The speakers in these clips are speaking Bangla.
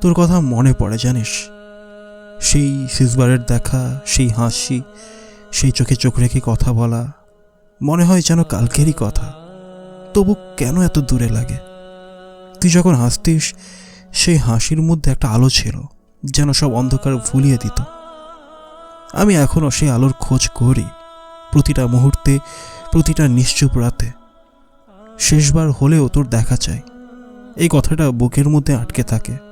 তোর কথা মনে পড়ে, জানিস? সেই শেষবারের দেখা, সেই হাসি, সেই চোখে চোখ রেখে কথা বলা, মনে হয় যেন কালকেরই কথা। তবু কেন এত দূরে লাগে? তুই যখন হাসতিস, সেই হাসির মধ্যে একটা আলো ছিল, যেন সব অন্ধকার ভুলিয়ে দিত। আমি এখনও সেই আলোর খোঁজ করি, প্রতিটা মুহূর্তে, প্রতিটা নিশ্চুপ রাতে। শেষবার হলেও তোর দেখা চাই। এই কথাটা বুকের মধ্যে আটকে থাকে।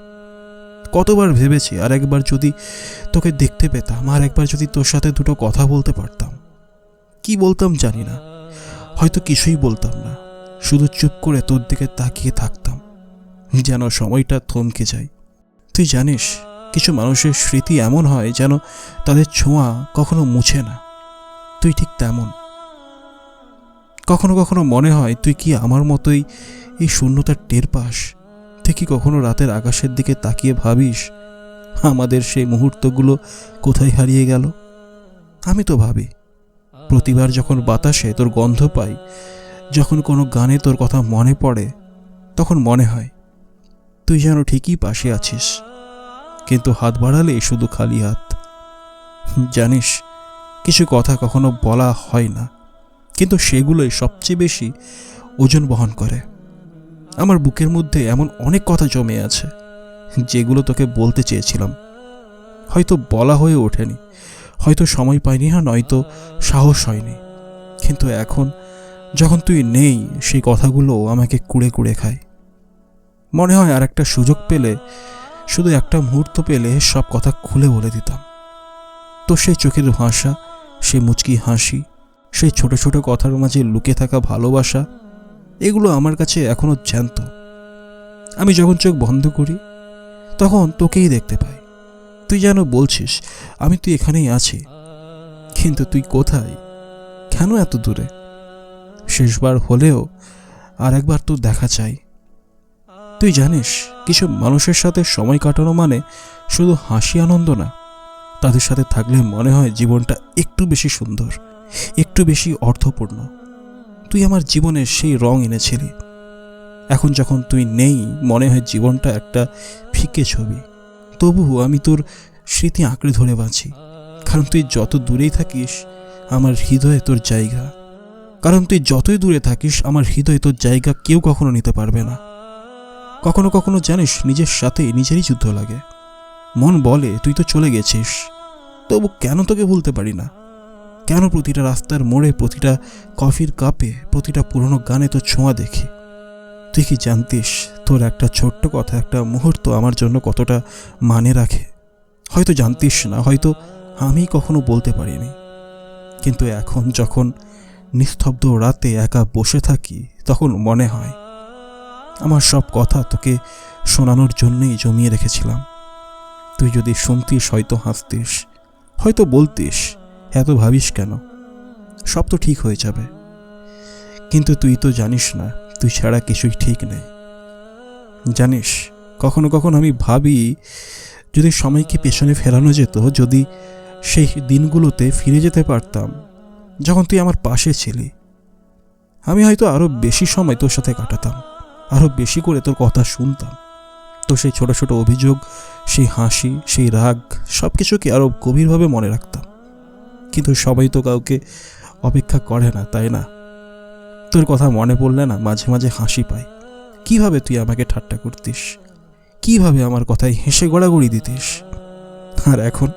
কতবার ভেবেছি আর একবার যদি তোকে দেখতে পেতাম, আর একবার যদি তোর সাথে দুটো কথা বলতে পারতাম। কি বলতাম জানি না। হয়তো কিছুই বলতাম না। শুধু চুপ করে তোর দিকে তাকিয়ে থাকতাম। যেন সময়টা থমকে যায়। তুই জানিস, কিছু মানুষের স্মৃতি এমন হয় যেন তাদের ছোঁয়া কখনো মুছে না। তুই ঠিক তেমন। কখনো কখনো মনে হয় তুই কি আমার মতোই এই শূন্যতার টের পাস? তুই কি কখনো রাতের আকাশের দিকে তাকিয়ে ভাবিস? আমাদের সেই মুহূর্তগুলো কোথায় হারিয়ে গেল? আমি তো ভাবি, প্রতিবার যখন বাতাসে তোর গন্ধ পাই, যখন কোনো গানে তোর কথা মনে পড়ে, তখন মনে হয়, তুই যেন ঠিকই পাশে আছিস। কিন্তু হাত বাড়ালে শুধু খালি হাত। জানিস, কিছু কথা কখনো বলা হয় না, কিন্তু সেগুলোই সবচেয়ে বেশি ওজন বহন করে। আমার বুকের মধ্যে এমন অনেক কথা জমে আছে, যেগুলো তোকে বলতে চেয়েছিলাম। হয়তো বলা হয়ে ওঠেনি, হয়তো সময় পাইনি হ্যাঁ নয়তো সাহস হয়নি। কিন্তু এখন, যখন তুই নেই, সেই কথাগুলো আমাকে কুড়ে কুড়ে খায়। মনে হয় আর একটা সুযোগ পেলে, শুধু একটা মুহূর্ত পেলে সব কথা খুলে বলে দিতাম। তো সেই চোখের ভাষা, সেই মুচকি হাসি, সেই ছোট ছোট কথার মাঝে লুকে থাকা ভালোবাসা এগুলো আমার কাছে এখনও জ্যান্ত। আমি যখন চোখ বন্ধ করি, তখন তোকেই দেখতে পাই। তুই যেন বলছিস, আমি তুই এখানেই আছি। কিন্তু তুই কোথায়? কেন এত দূরে? শেষবার হলেও আর একবার তোর দেখা চাই। তুই জানিস, কিছু মানুষের সাথে সময় কাটানো মানে শুধু হাসি আনন্দ না। তাদের সাথে থাকলে মনে হয় জীবনটা একটু বেশি সুন্দর, একটু বেশি অর্থপূর্ণ। তুই আমার জীবনের সেই রং এনেছিলি। এখন যখন তুই নেই, মনে হয় জীবনটা একটা ফিকে ছবি। তবুও আমি তোর স্মৃতি আঁকড়ে ধরে বাঁচি কারণ তুই যত দূরেই থাকিস, আমার হৃদয়ে তোর জায়গা। কারণ তুই যতই দূরে থাকিস, আমার হৃদয়ে তোর জায়গা কেউ কখনো নিতে পারবে না। কখনো কখনো জানিস, নিজের সাথে নিজেরই যুদ্ধ লাগে। মন বলে, তুই তো চলে গেছিস। তবু কেন তোকে ভুলতে পারি না? কেন প্রতিটা রাস্তার মোড়ে প্রতিটা কফির কাপে প্রতিটা পুরনো গানে তোর ছোঁয়া দেখি? তুই কি জানতিস তোর একটা ছোট্ট কথা, একটা মুহূর্ত আমার জন্য কতটা মানে রাখে? হয়তো জানতিস না, হয়তো আমি কখনো বলতে পারিনি। কিন্তু এখন যখন নিস্তব্ধ রাতে একা বসে থাকি, তখন মনে হয় আমার সব কথা তোকে শোনানোর জন্যই জমিয়ে রেখেছিলাম। তুই যদি শুনতিস, হয়তো হাসতিস, হয়তো বলতিস এত ভাবিস কেন? সব তো ঠিক হয়ে যাবে। কিন্তু তুই তো জানিস না, তুই ছাড়া কিছুই ঠিক নেই। জানিস, কখনো কখনো আমি ভাবি, যদি সময়কে পেছনে ফেরানো যেত, যদি সেই দিনগুলোতে ফিরে যেতে পারতাম, যখন তুই আমার পাশে ছিলি, আমি হয়তো আরও বেশি সময় তোর সাথে কাটাতাম আরও বেশি করে তোর কথা শুনতাম। তো সেই ছোট ছোট অভিযোগ, সেই হাসি, সেই রাগ সব কিছুকে আরও গভীরভাবে মনে রাখতাম। কিন্তু সবাই তো কাউকে অপেক্ষা করে না, তাই না? তোর কথা মনে পড়লে না মাঝে মাঝে হাসি পাই কীভাবে তুই আমাকে ঠাট্টা করতিস? কীভাবে আমার কথায় হেসে গড়াগড়ি দিতিস? আর এখন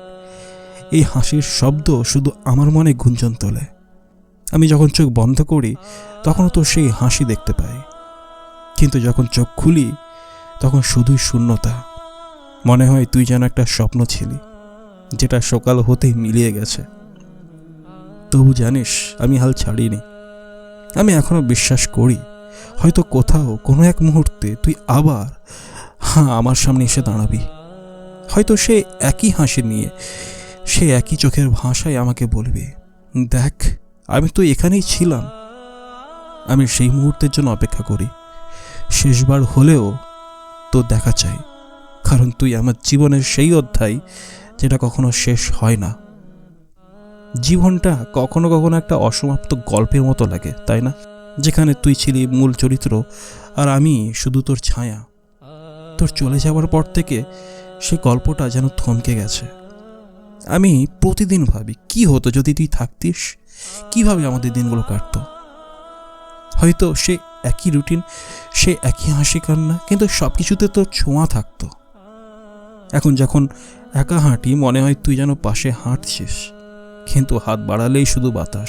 এই হাসির শব্দ শুধু আমার মনে গুঞ্জন তোলে। আমি যখন চোখ বন্ধ করি, তখনও তো সেই হাসি দেখতে পাই। কিন্তু যখন চোখ খুলি, তখন শুধুই শূন্যতা। মনে হয় তুই যেন একটা স্বপ্ন ছিলি, যেটা সকাল হতেই মিলিয়ে গেছে। তবু জানিস, আমি হাল ছাড়িনি। আমি এখনও বিশ্বাস করি, হয়তো কোথাও কোনো এক মুহূর্তে তুই আবার হ্যাঁ আমার সামনে এসে দাঁড়াবি। হয়তো সে একই হাসি নিয়ে, সে একই চোখের ভাষায় আমাকে বলবে, দেখ, আমি তো এখানেই ছিলাম। আমি সেই মুহূর্তের জন্য অপেক্ষা করি। শেষবার হলেও তো দেখা চাই, কারণ তুই আমার জীবনের সেই অধ্যায়, যেটা কখনো শেষ হয় না। জীবনটা কখনো কখনো একটা অসমাপ্ত গল্পের মতো লাগে, তাই না? যেখানে তুই ছিলি মূল চরিত্র আর আমি শুধু তোর ছায়া। তোর চলে যাওয়ার পর থেকে সে গল্পটা যেন থমকে গেছে। আমি প্রতিদিন ভাবি, কি হতো যদি তুই থাকতিস? কীভাবে আমাদের দিনগুলো কাটতো? হয়তো সে একই রুটিন, সে একই হাসি কান্না, কিন্তু সব কিছুতে তোর ছোঁয়া থাকতো। এখন যখন একা হাঁটি, মনে হয় তুই যেন পাশে হাঁটছিস। কিন্তু হাত বাড়ালেই শুধু বাতাস।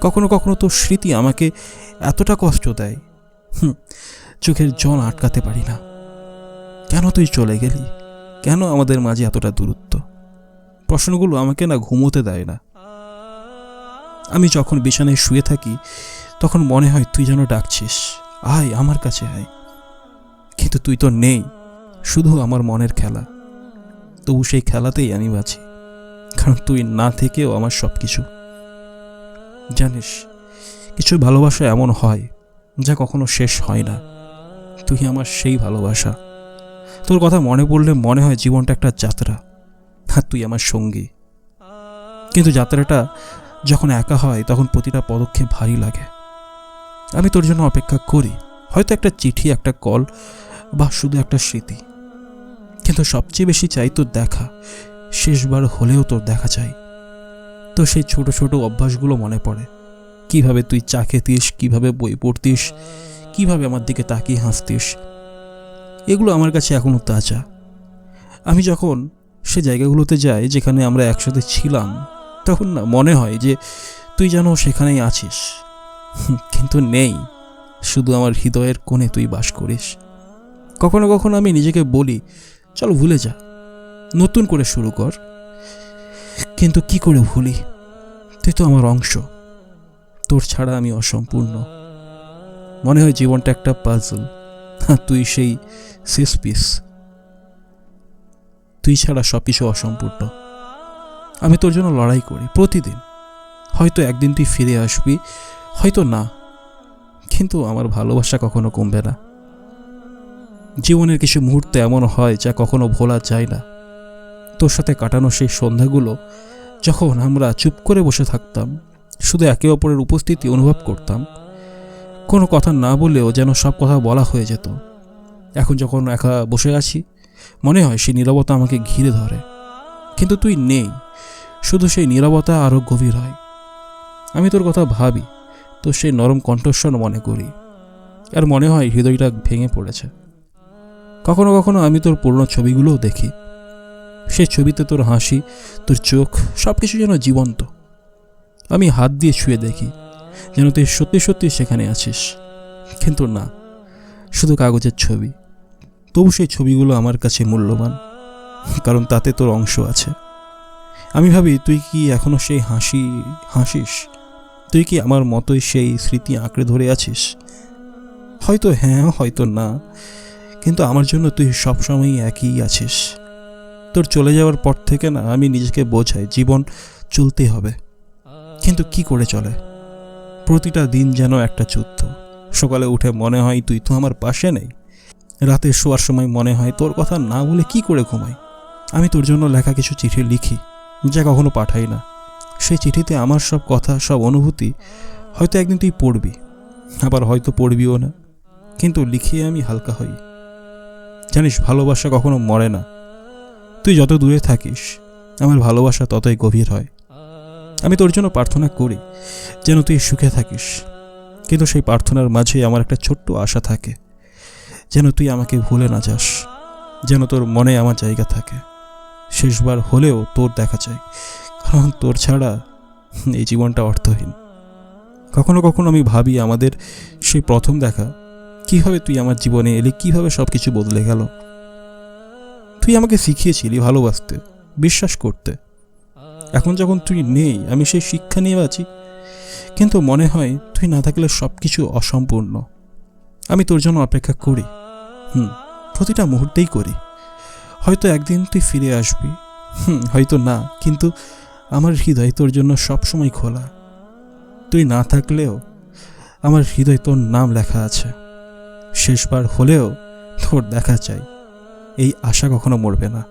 কখনো কখনো তোর স্মৃতি আমাকে এতটা কষ্ট দেয়। হুম, চোখের জল আটকাতে পারি না। কেন তুই চলে গেলি? কেন আমাদের মাঝে এতটা দূরত্ব? প্রশ্নগুলো আমাকে না ঘুমোতে দেয় না। আমি যখন বিছানায় শুয়ে থাকি, তখন মনে হয় তুই যেন ডাকছিস। আয়, আমার কাছে আয়। কিন্তু তুই তো নেই, শুধু আমার মনের খেলা। তবু সেই খেলাতেই আমি বাঁচি। কারণ তুই না থেকেও আমার সব কিছু জানিস কিছু ভালোবাসা এমন হয় যা কখনো শেষ হয় না। তুই আমার সেই ভালোবাসা। তোর কথা মনে পড়লে মনে হয় জীবনটা একটা যাত্রা। আর তুই আমার সঙ্গী। কিন্তু যাত্রাটা যখন একা হয়, তখন প্রতিটা পদক্ষেপ ভারী লাগে। আমি তোর জন্য অপেক্ষা করি। হয়তো একটা চিঠি, একটা কল বা শুধু একটা স্মৃতি। কিন্তু সবচেয়ে বেশি চাই তোর দেখা। শেষবার হলেও তোর দেখা চাই। তো সেই ছোট ছোট অভ্যাসগুলো মনে পড়ে। কীভাবে তুই চা খেতিস, কীভাবে বই পড়তিস, কীভাবে আমার দিকে তাকিয়ে হাসতিস। এগুলো আমার কাছে এখনও তাজা। আমি যখন সে জায়গাগুলোতে যাই, যেখানে আমরা একসাথে ছিলাম, তখন না মনে হয় যে তুই যেন সেখানেই আছিস। কিন্তু নেই। শুধু আমার হৃদয়ের কোণে তুই বাস করিস। কখনো কখনো আমি নিজেকে বলি, চল ভুলে যা। নতুন করে শুরু কর। কিন্তু কি করে ভুলি? তুই তো আমার অংশ। তোর ছাড়া আমি অসম্পূর্ণ। মনে হয় জীবনটা একটা পাজল তুই সেই শেষ পিস তুই ছাড়া সব কিছু অসম্পূর্ণ। আমি তোর জন্য লড়াই করি প্রতিদিন। হয়তো একদিন তুই ফিরে আসবি, হয়তো না। কিন্তু আমার ভালোবাসা কখনো কমবে না। জীবনের কিছু মুহূর্ত এমন হয় যা কখনো ভোলা যায় না। তোর সাথে কাটানো সেই সন্ধ্যাগুলো যখন আমরা চুপ করে বসে থাকতাম, শুধু একে অপরের উপস্থিতি অনুভব করতাম, কোনো কথা না বলেও যেন সব কথা বলা হয়ে যেত। এখন যখন একা বসে আছি, মনে হয় সেই নীরবতা আমাকে ঘিরে ধরে। কিন্তু তুই নেই, শুধু সেই নীরবতা আরও গভীর হয়। আমি তোর কথা ভাবি তো সেই নরম কণ্ঠস্বর মনে করি। আর মনে হয় হৃদয়টা ভেঙে পড়েছে। কখনো কখনো আমি তোর পুরনো ছবিগুলোও দেখি। সেই ছবিতে তোর হাসি, তোর চোখ সব কিছু যেন জীবন্ত। আমি হাত দিয়ে ছুঁয়ে দেখি যেন তুই সত্যি সত্যি সেখানে আছিস। কিন্তু না, শুধু কাগজের ছবি। তবু সেই ছবিগুলো আমার কাছে মূল্যবান, কারণ তাতে তোর অংশ আছে। আমি ভাবি, তুই কি এখনও সেই হাসি, হাসিস? তুই কি আমার মতোই সেই স্মৃতি আঁকড়ে ধরে আছিস? হয়তো হ্যাঁ হয়তো না, কিন্তু আমার জন্য তুই সবসময়ই একই আছিস। তোর চলে যাওয়ার পর থেকে না আমি নিজেকে বোঝাই, জীবন চলতে হবে। কিন্তু কি করে চলে? প্রতিটা দিন যেন একটা যুদ্ধ। সকালে উঠে মনে হয়, তুই তো আমার পাশে নেই। রাতে শোয়ার সময় মনে হয়, তোর কথা না বলে কি করে ঘুমাই? আমি তোর জন্য লেখা কিছু চিঠি লিখি, যা কখনো পাঠাই না। সেই চিঠিতে আমার সব কথা, সব অনুভূতি হয়তো একদিন তুই পড়বি, আবার হয়তো পড়বিও না। কিন্তু লিখিয়ে আমি হালকা হই। জানিস, ভালোবাসা কখনো মরে না। তুই যত দূরে থাকিস, আমার ভালোবাসা ততই গভীর হয়। আমি তোর জন্য প্রার্থনা করি, যেন তুই সুখে থাকিস। কিন্তু সেই প্রার্থনার মাঝে আমার একটা ছোট্ট আশা থাকে, যেন তুই আমাকে ভুলে না যাস, যেন তোর মনে আমার জায়গা থাকে। শেষবার হলেও তোর দেখা চাই, কারণ তোর ছাড়া এই জীবনটা অর্থহীন। কখনো কখনো আমি ভাবি, আমাদের সেই প্রথম দেখা, কীভাবে তুই আমার জীবনে এলি, কীভাবে সব কিছু বদলে গেল? তুই আমাকে শিখিয়েছিলি ভালোবাসতে, বিশ্বাস করতে। এখন যখন তুই নেই, আমি সেই শিক্ষা নিয়ে আছি। কিন্তু মনে হয় তুই না থাকলে সব কিছু অসম্পূর্ণ। আমি তোর জন্য অপেক্ষা করি। হুম, প্রতিটা মুহূর্তেই করি। হয়তো একদিন তুই ফিরে আসবি। হুম, হয়তো না, কিন্তু আমার হৃদয় তোর জন্য সবসময় খোলা। তুই না থাকলেও আমার হৃদয় তোর নাম লেখা আছে। শেষবার হলেও তোর দেখা চাই। এই আশা কখনো মরবে না।